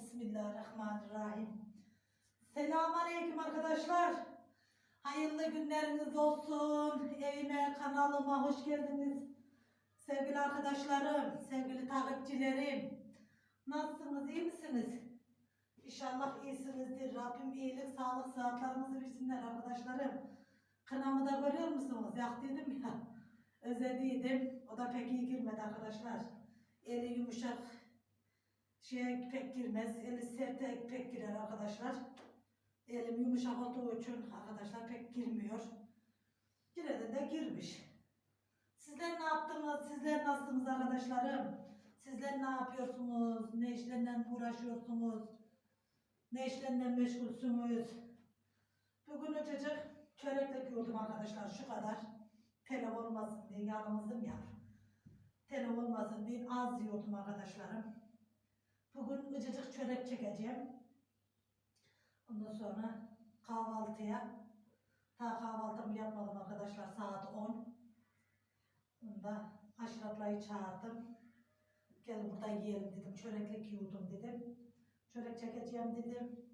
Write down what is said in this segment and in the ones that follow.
Bismillahirrahmanirrahim. Selamünaleyküm arkadaşlar. Hayırlı günleriniz olsun. Evime, kanalıma hoş geldiniz. Sevgili arkadaşlarım, sevgili takipçilerim. Nasılsınız, iyi misiniz? İnşallah iyisinizdir. Rabbim iyilik, sağlık, sıhhatlarınızı versinler arkadaşlarım. Kınamı da görüyor musunuz? Yaktıydım ya. Özlediydim. O da pek iyi girmedi arkadaşlar. Eli yumuşak, şeye pek girmez. Eli serte pek girer arkadaşlar. Elim yumuşak olduğu için arkadaşlar pek girmiyor. Yine de girmiş. Sizler ne yaptınız? Sizler nasılsınız arkadaşlarım? Sizler ne yapıyorsunuz? Ne işlerle uğraşıyorsunuz? Ne işlerle meşgulsünüz? Bugün çocuk çörekle gördüm arkadaşlar şu kadar. Telef olmasın diye yalnızdım ya. Telef olmasın diye az yiyordum arkadaşlarım. Bugün ıcıcık çörek çekeceğim. Ondan sonra kahvaltıya. Ta kahvaltımı yapmadım arkadaşlar saat 10. Onda Aşraf ablayı çağırdım. Gel burada yiyelim dedim. Çöreklik yiyordum dedim. Çörek çekeceğim dedim.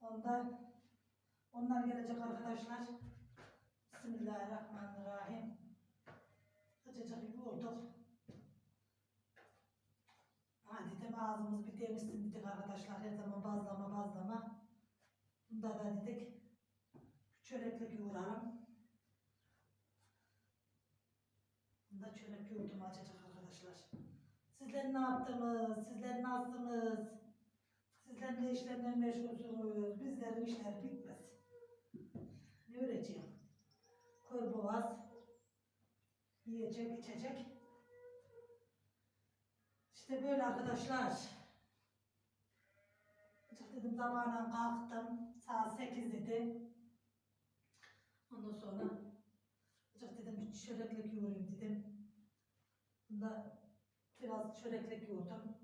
Onda onlar gelecek arkadaşlar. Bismillahirrahmanirrahim. Acıcık yoğurduk. Ha dedim ağzımız bir temizsin dedik arkadaşlar. Her zaman bazlama bazlama. Bunda da dedik çöreklik yoğuralım. Bunda çörek yoğurdum acıcık arkadaşlar. Sizler ne yaptınız? Sizler nasılsınız? Sizler ne işlerle meşgulsünüz? Bizlerin işleri bitmez. Ne öğreteceğim? Kör boğaz, yiyecek, içecek. İşte böyle arkadaşlar. Dedim sabahına kalktım. Saat 8 idi. Ondan sonra dedim bir çöreklik yoğurayım dedim. Bunda biraz çöreklik yoğurdum.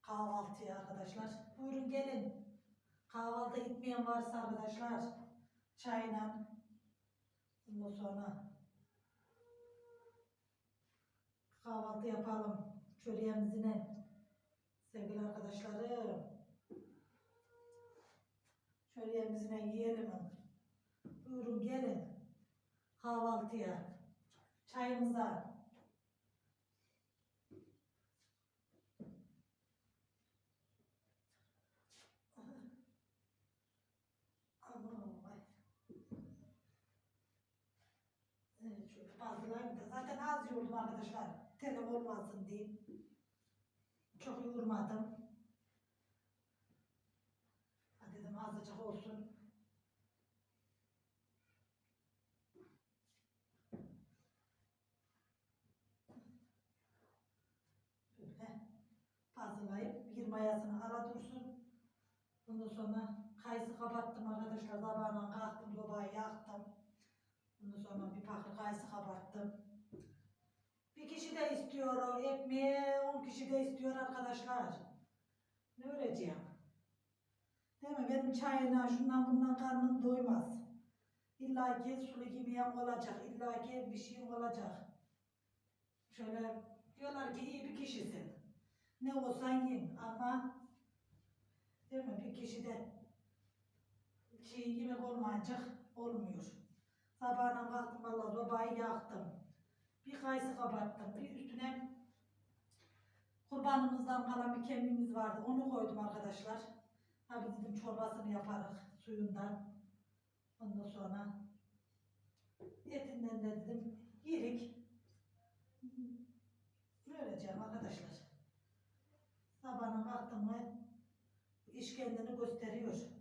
Kahvaltıya arkadaşlar. Buyurun gelin. Kahvaltı etmeyen varsa arkadaşlar çayla ondan sonra kahvaltı yapalım çöreğimizle sevgili arkadaşlarım. Çöreğimizle yiyelim. Buyurun gelin kahvaltıya çayımıza. Bazılarını da zaten az yoğurdum arkadaşlar. Telef olmasın diye. Çok yoğurmadım. Ha dedim azıcık olsun. Böyle fazlayıp bir mayasını ara dursun. Ondan sonra kayısı kabarttım arkadaşlar. Sabahına kalktım, sobayı yaktım. Ondan sonra bir pakır kayısı kabarttım. Kişi de istiyor o ekmeği, on kişi de istiyor arkadaşlar. Ne öreceğim? Değil mi? Benim çayına, şundan bundan karnım doymaz. İlla ki sulu yemeğim olacak, illa ki bir şeyim olacak. Şöyle diyorlar ki iyi bir kişisin. Ne olsan yiyin ama değil mi? Bir kişide şey yemek olmayacak olmuyor. Sabahına kalktım valla sobayı yaktım. Bir kayısı kabarttım. Bir üstüne kurbanımızdan kalan bir kemiğimiz vardı. Onu koydum arkadaşlar. Abi dedim çorbasını yaparız suyundan. Ondan sonra etinden de dedim yerik. Ne öleceğim arkadaşlar. Sabahına kalktım mı iş kendini gösteriyor.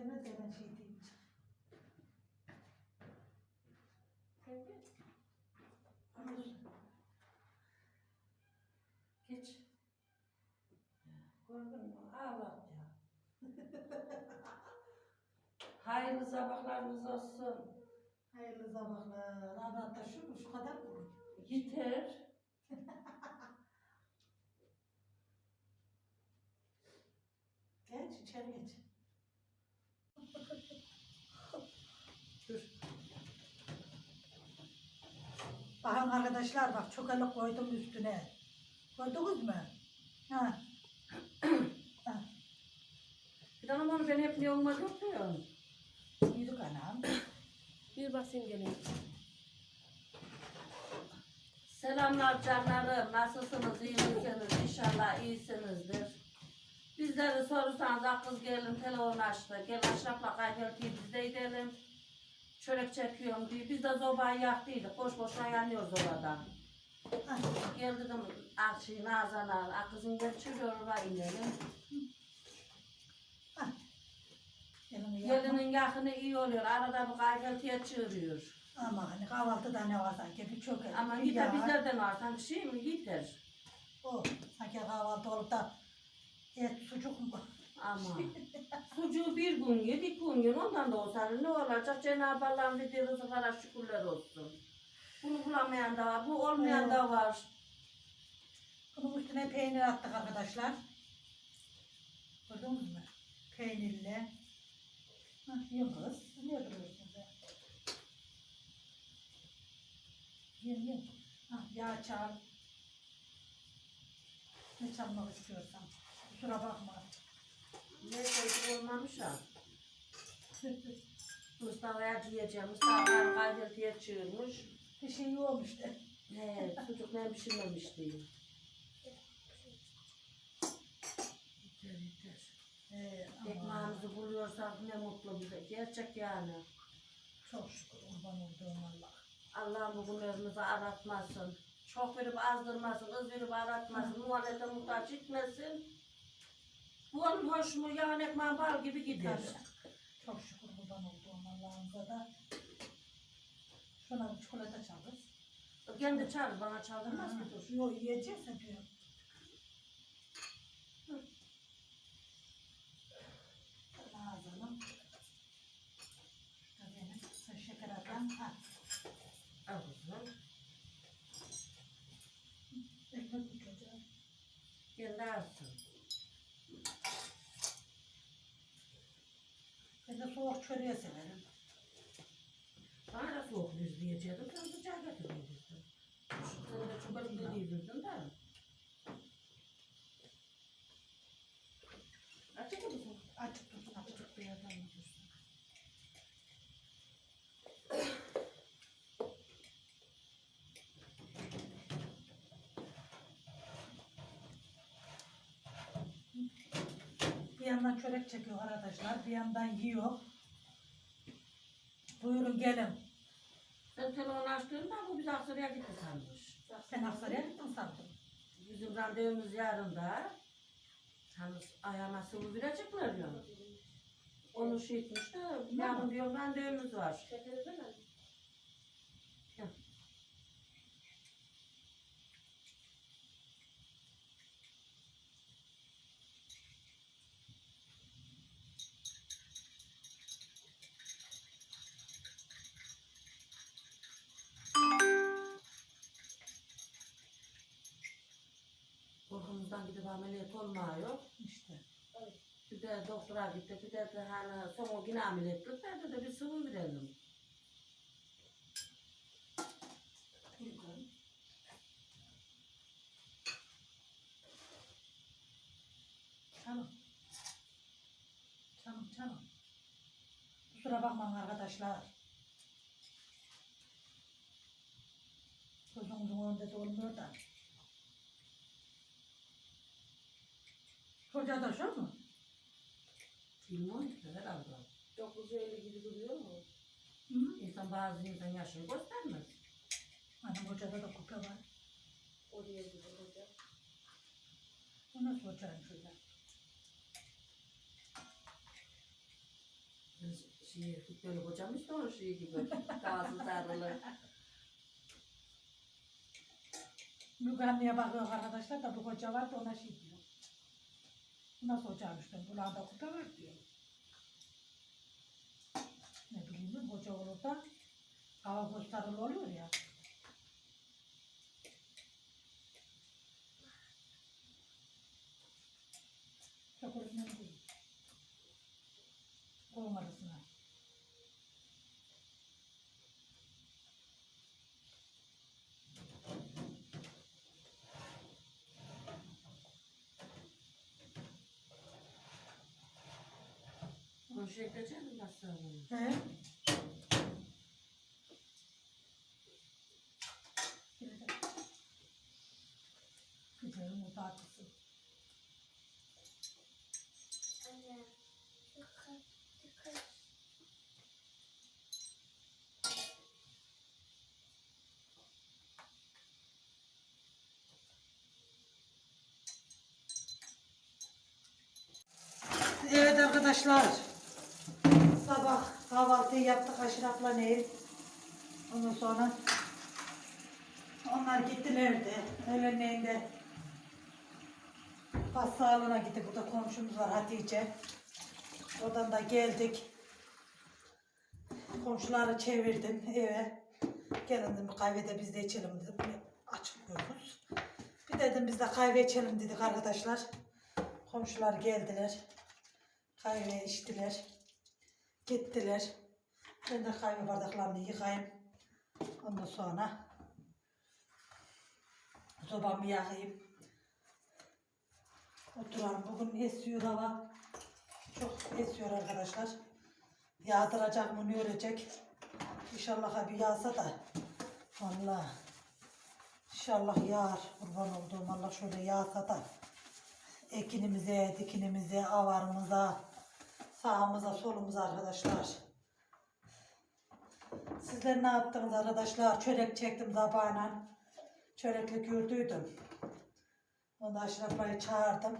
sevmez ya şey deyince. Sevdi. Alır. Geç. Gördün mü? Ağlat ya. Hayırlı sabahlarınız olsun. Hayırlı sabahlar. Ağlat da şu, şu kadar olur. Yeter. geç, içeri geç. Bakın arkadaşlar bak çikolatı koydum üstüne. Koydunuz mu? Ha. Bir onu ben hep ne olmaz yapıyorum. Yedik anam. Bir basayım geleyim. Selamlar canlarım. Nasılsınız? İyi misiniz? İnşallah iyisinizdir. Bizleri sorursanız "Ah kız gelin telefon açtı. Gel Aşraf'la kayboltayım biz de gidelim. Çörek çekiyorum diye. Biz de zobayı yaktıydık. Boş boşuna yanıyoruz oradan. Ha. Gel dedim Akşi Nazan'a. Ah kızın gel çürüyorlar inelim. Elini yakma. Gelinin yakını iyi oluyor. Arada bir kayboltuya çığırıyor. Ama hani kahvaltıda ne var sanki bir çok Ama gider bizlerden artan bir şey mi gider? O sanki kahvaltı olup da et sucuk mu? Ama sucuğu bir gün ye, bir gün ye. Ondan da olsa ne olacak? Cenab-ı Allah'ın verdiği rızıklara şükürler olsun. Bunu bulamayan da var, bu olmayan da var. Bunun üstüne peynir attık arkadaşlar. Gördünüz mü? Peynirli. Hah, yiyin kız. Ne duruyorsunuz ya? Yiyin yiyin. Hah, yağ çal. Ne çalmak istiyorsan. Kusura bakma. Ne koyduk olmamış ha. Mustafa'ya diyeceğim. Mustafa'ya kaybettiye çığırmış. Bir şey yok işte. He, sucuk ne pişirmemiş yeter. Ee, Ekmeğimizi buluyorsak ne mutlu bize. Gerçek yani. çok şükür kurban olduğum Allah. Allah'ım bu günlerimizi aratmasın. Çok verip azdırmasın, az verip aratmasın, muhalete muhtaç etmesin. Bu onun hoş mu yağın ekmeğin bal gibi gider. Çok şükür kurban olduğum Allah'ımıza da. Şuna bir çikolata çalırız. Kendi çağır, bana çaldırmaz mı? Yok yiyeceksin diyor. Ağzını. Şurada benim. Sen şeker atan. Ha. Al kızım. Ekmek bu çocuğa. Kendi alsın. Ben de soğuk çöreği severim. Bana da soğuk yüz diyecektim, sen sıcağı getirdin. Sen de çubuklu değildin de. Açık mısın? Açık dursun açık bir yerden dursun? Bir yandan çörek çekiyor arkadaşlar, bir yandan yiyor. Buyurun gelin. Ben telefonu açtığımda bu biz Aksaray'a gitti sanmış. Sen Aksaray'a gittin sandım. Bizim randevumuz yarında. Hani ayağıma sıvı verecekler ya. Onu şey etmiş de yarın diyor randevumuz var. Mi? Ameliyat olmuyor. İşte. Bir de doktora gittik. Bir de, de hani son yine ameliyat ettik. Dedi de bir sıvı verelim. Canım. Canım canım. Kusura bakmayın arkadaşlar. Gözümüzün önünde de olmuyor da. Çocuğa da şu mu? Bilmiyorum ki herhalde. 950 gibi duruyor mu? Hı? İnsan bazı insan yaşını göstermez. Annem hocada da kupa var. Oraya gidiyor hocam. Bu nasıl şöyle? Biz Şey, böyle kocamış da onun şeyi gibi. Gazı sarılı. Müge anneye bakıyor arkadaşlar da bu hoca var da ona şey diyor. Nasıl ocağımış ben kulağında kurtarır diyor. Ne bileyim hoca olur da hava gösterili oluyor ya. Çok orasına değil. Kolum arasına. Bunu şey mi nasıl? He? Güzelim o tatlısı. Evet arkadaşlar. Sabah kahvaltıyı yaptık Aşraf'la Nehir. Ondan sonra onlar gittilerdi. Öğlenleyin Pas sağlığına gittik. Burada komşumuz var Hatice. Oradan da geldik. Komşuları çevirdim eve. Gelin dedim kahvede biz de içelim dedim. Açmıyoruz. Bir dedim biz de kahve içelim dedik arkadaşlar. Komşular geldiler. Kahve içtiler. Gittiler. Ben de kahve bardaklarını yıkayayım. Ondan sonra sobamı yakayım. Oturalım. Bugün esiyor hava. Çok esiyor arkadaşlar. Yağdıracak mı ne ölecek? İnşallah bir yağsa da. Vallahi. İnşallah yağar. Kurban olduğum Allah şöyle yağsa da. Ekinimize, dikinimize, avarımıza, sağımıza, solumuza arkadaşlar. Sizler ne yaptınız arkadaşlar? Çörek çektim zabağına. Çörekle gördüydüm. Onu Aşraf'ı çağırdım.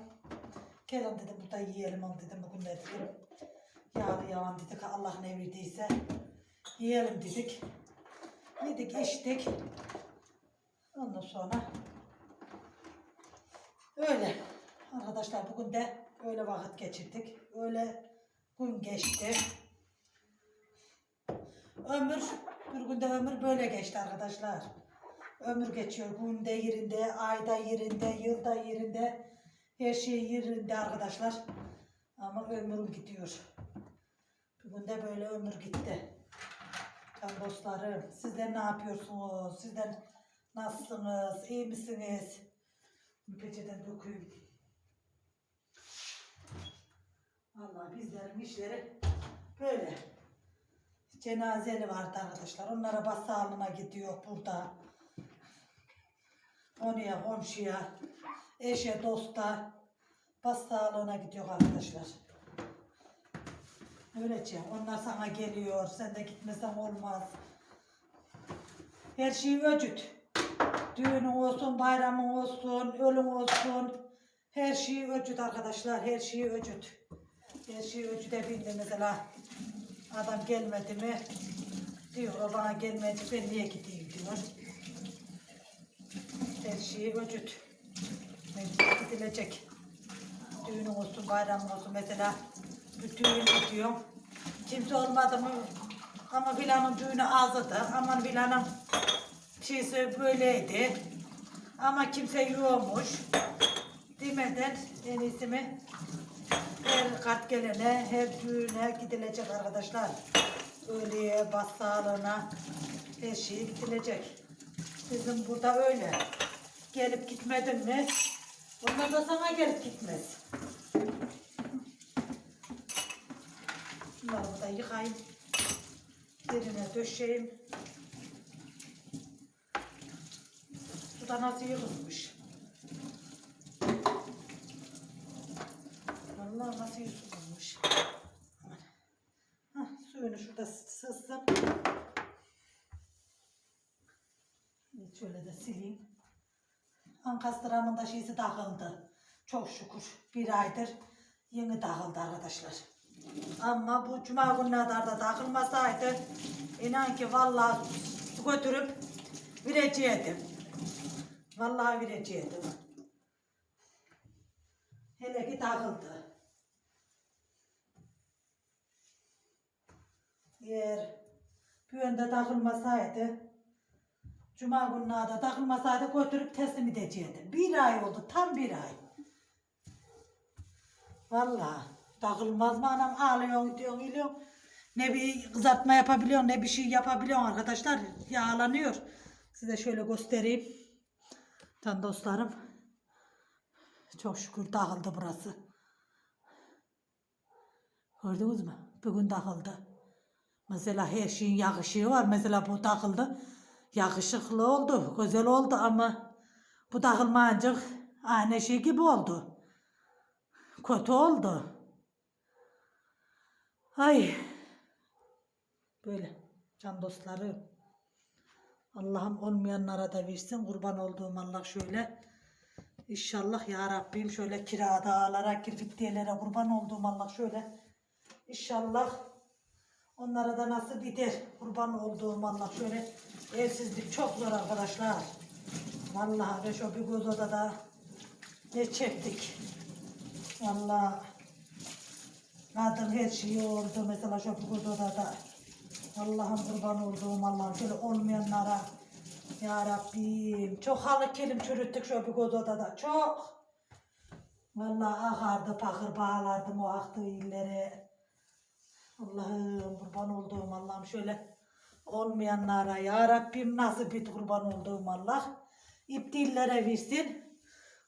Gelin dedim burada yiyelim onu dedim bugün de dedim. Yağlı yavan dedik Allah ne verdiyse. Yiyelim dedik. Yedik içtik. Ondan sonra öyle. Arkadaşlar bugün de öyle vakit geçirdik. Öyle gün geçti. Ömür, bir günde ömür böyle geçti arkadaşlar. Ömür geçiyor. Günde yerinde, ayda yerinde, yılda yerinde. Her şey yerinde arkadaşlar. Ama ömrüm gidiyor. Bugün de böyle ömür gitti. Can dostlarım, sizler ne yapıyorsunuz? Sizler nasılsınız? İyi misiniz? Bir Peçeten Vallahi bizlerin işleri böyle. Cenazeli vardı arkadaşlar. Onlara bas sağlığına gidiyor burada. Oraya komşuya, eşe, dosta bas sağlığına gidiyor arkadaşlar. Öylece onlar sana geliyor. Sen de gitmesen olmaz. Her şey öcüt. Düğünün olsun, bayramın olsun, ölüm olsun. Her şey öcüt arkadaşlar. Her şey öcüt. Şey öcüde bindi mesela. Adam gelmedi mi? Diyor o bana gelmedi ben niye gideyim diyor. Her şey öcüt. Mecbur gidilecek. Düğünün olsun, bayramın olsun mesela. Bir düğün gidiyor. Kimse olmadı mı? Ama filanın düğünü azdı. Aman filanın şeysi böyleydi. Ama kimse yokmuş. Demeden en iyisi mi? Her kart gelene, her düğüne gidilecek arkadaşlar. Ölüye, bas her şeye gidilecek. Bizim burada öyle. Gelip gitmedin mi? Onlar da sana gelip gitmez. Bunları burada yıkayayım. Yerine döşeyim. Bu da nasıl yıkılmış? Vallahi nasıl yıkılmış? Hah, suyunu şurada sızsın. Şöyle de sileyim. Ankastramın da şeysi takıldı. Çok şükür bir aydır yeni takıldı arkadaşlar. Ama bu cuma günlerde da takılmasaydı inan ki vallahi götürüp vereceğim. Vallahi vereceğim. Hele ki takıldı. Eğer bir yönde takılmasaydı Cuma gününe de takılmasaydı götürüp teslim edecektim. Bir ay oldu, tam bir ay. Vallahi takılmaz mı anam ağlıyorsun diyorsun biliyorsun. Ne bir kızartma yapabiliyorsun ne bir şey yapabiliyorsun arkadaşlar. Yağlanıyor. Size şöyle göstereyim. Can dostlarım. Çok şükür dağıldı burası. Gördünüz mü? Bugün dağıldı. Mesela her şeyin yakışığı var. Mesela bu takıldı. Yakışıklı oldu. Güzel oldu ama bu takılmayacak aynı şey gibi oldu. Kötü oldu. Ay. Böyle can dostları. Allah'ım olmayanlara da versin. Kurban olduğum Allah şöyle. İnşallah ya Rabbim şöyle kirada ağlara, kirfittiyelere kurban olduğum Allah şöyle. İnşallah onlara da nasip eder. Kurban olduğum Allah şöyle. Evsizlik çok zor arkadaşlar. Vallahi ve şu bir göz odada ne çektik. Vallahi kadın her şeyi oldu mesela şu bir göz odada. Allah'ım kurban olduğum Allah'ım şöyle olmayanlara ya Rabbim çok halı kelim çürüttük şu bir göz odada çok. Vallahi akardı pakır bağlardım o aktığı illere. Allah'ım kurban olduğum Allah'ım şöyle olmayanlara ya Rabbim nasip et kurban olduğum Allah. İptillere versin.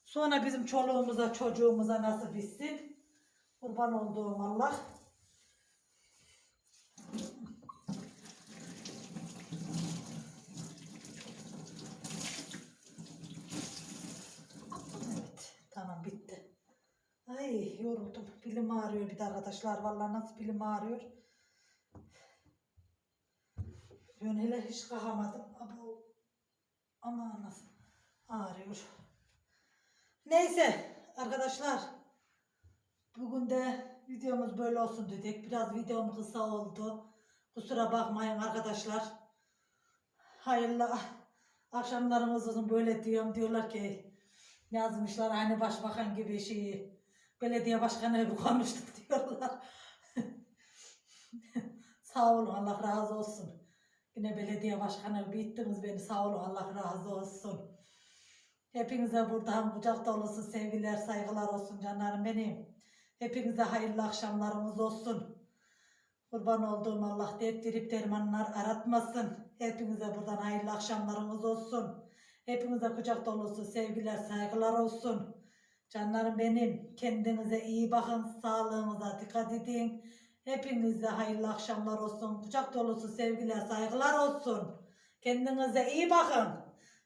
Sonra bizim çoluğumuza çocuğumuza nasip etsin. Kurban olduğum Allah. Evet, tamam bitti. Ay yoruldum. Bilim ağrıyor bir de arkadaşlar. Vallahi nasıl bilim ağrıyor. Ben hele hiç kalkamadım. Ama, ama nasıl ağrıyor. Neyse arkadaşlar. Bugün de videomuz böyle olsun dedik. Biraz videom kısa oldu. Kusura bakmayın arkadaşlar. Hayırlı akşamlarımız olsun böyle diyorum. Diyorlar ki yazmışlar aynı başbakan gibi şeyi. Belediye başkanı gibi konuştuk diyorlar. sağ olun Allah razı olsun. Yine belediye başkanı bittiniz beni sağ olun Allah razı olsun. Hepinize buradan kucak dolusu sevgiler saygılar olsun canlarım benim. Hepinize hayırlı akşamlarımız olsun. Kurban olduğum Allah derttirip dermanlar aratmasın. Hepinize buradan hayırlı akşamlarımız olsun. Hepinize kucak dolusu sevgiler, saygılar olsun. Canlarım benim, kendinize iyi bakın, sağlığınıza dikkat edin. Hepinize hayırlı akşamlar olsun. Kucak dolusu sevgiler, saygılar olsun. Kendinize iyi bakın.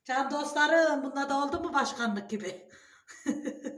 Can dostlarım, bunda da oldu mu başkanlık gibi?